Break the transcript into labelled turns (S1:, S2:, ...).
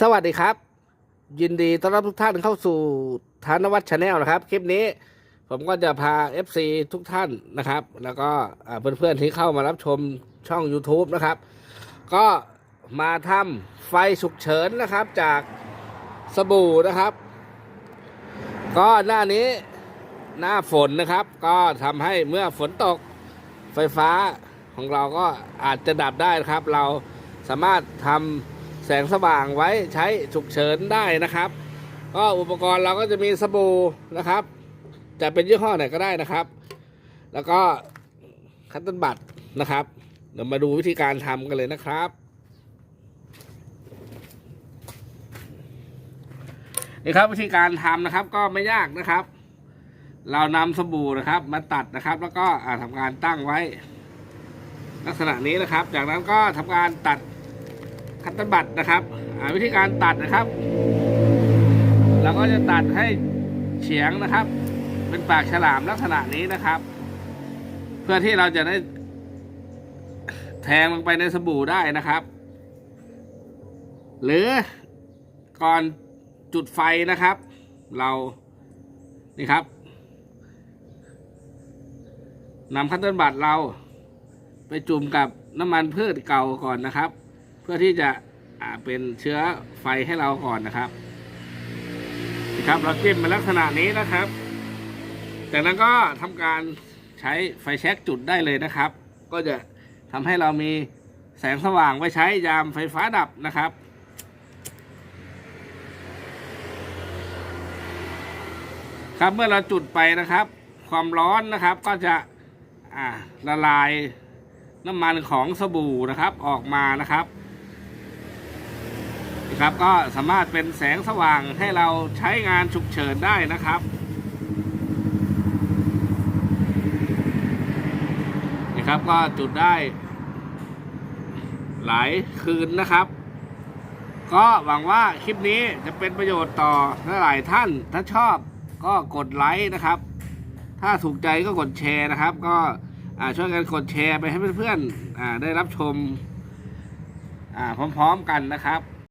S1: สวัสดีครับ ยินดีต้อนรับทุกท่านเข้าสู่ธานวัฒน์ชาแนลนะครับ คลิปนี้ผมก็จะพา FC ทุกท่านนะครับ แล้วก็เพื่อนๆที่เข้ามารับชมช่อง YouTube นะครับ ก็มาทำไฟฉุกเฉินนะครับจากสบู่นะครับ ก็หน้านี้หน้าฝนนะครับ ก็ทำให้เมื่อฝนตกไฟฟ้าของเราก็อาจจะดับได้นะครับ เราสามารถทำ แสงสว่างไว้ใช้ฉุกเฉินได้นะครับ ก็อุปกรณ์เราก็จะมีสบู่นะครับ จะเป็นยี่ห้อไหนก็ได้นะครับ แล้วก็คัตเติลบัตนะครับ เดี๋ยวมาดูวิธีการทำกันเลยนะครับ นี่ครับวิธีการทำนะครับก็ไม่ยากนะครับ เรานำสบู่นะครับมาตัดนะครับ แล้วก็ทำการตั้งไว้ ลักษณะนี้นะครับ จากนั้นก็ทำการตัด คัตเตอร์บัตนะครับวิธีการตัดนะครับเราก็จะตัดให้เฉียงนะครับ เป็นปากฉลามลักษณะนี้นะครับ เพื่อที่เราจะได้ แทงลงไปในสบู่ได้นะครับ หรือก่อนจุดไฟนะครับ เรานี่ครับนำคัตเตอร์บัตเราไปจุ่มกับน้ำมันพืชเก่าก่อนนะครับ เพื่อที่จะเป็นเชื้อไฟให้เราก่อนนะครับนี่ครับเราจิ้มเป็นลักษณะนี้นะครับ จากนั้นก็ทำการใช้ไฟแช็กจุดได้เลยนะครับ ก็จะทำให้เรามีแสงสว่างไว้ใช้ยามไฟฟ้าดับนะครับครับเมื่อเราจุดไปนะครับ ความร้อนนะครับก็จะละลายน้ำมันของสบู่นะครับออกมานะครับ นะครับ ก็สามารถเป็นแสงสว่างให้เราใช้งานฉุกเฉินได้นะครับนี่ครับก็จุดได้หลายคืนนะครับ ก็หวังว่าคลิปนี้จะเป็นประโยชน์ต่อหลายท่าน ถ้าชอบก็กดไลค์นะครับ ถ้าถูกใจก็กดแชร์นะครับ ก็ช่วยกันกดแชร์ไปให้เพื่อนๆได้รับชมพร้อมๆกันนะครับ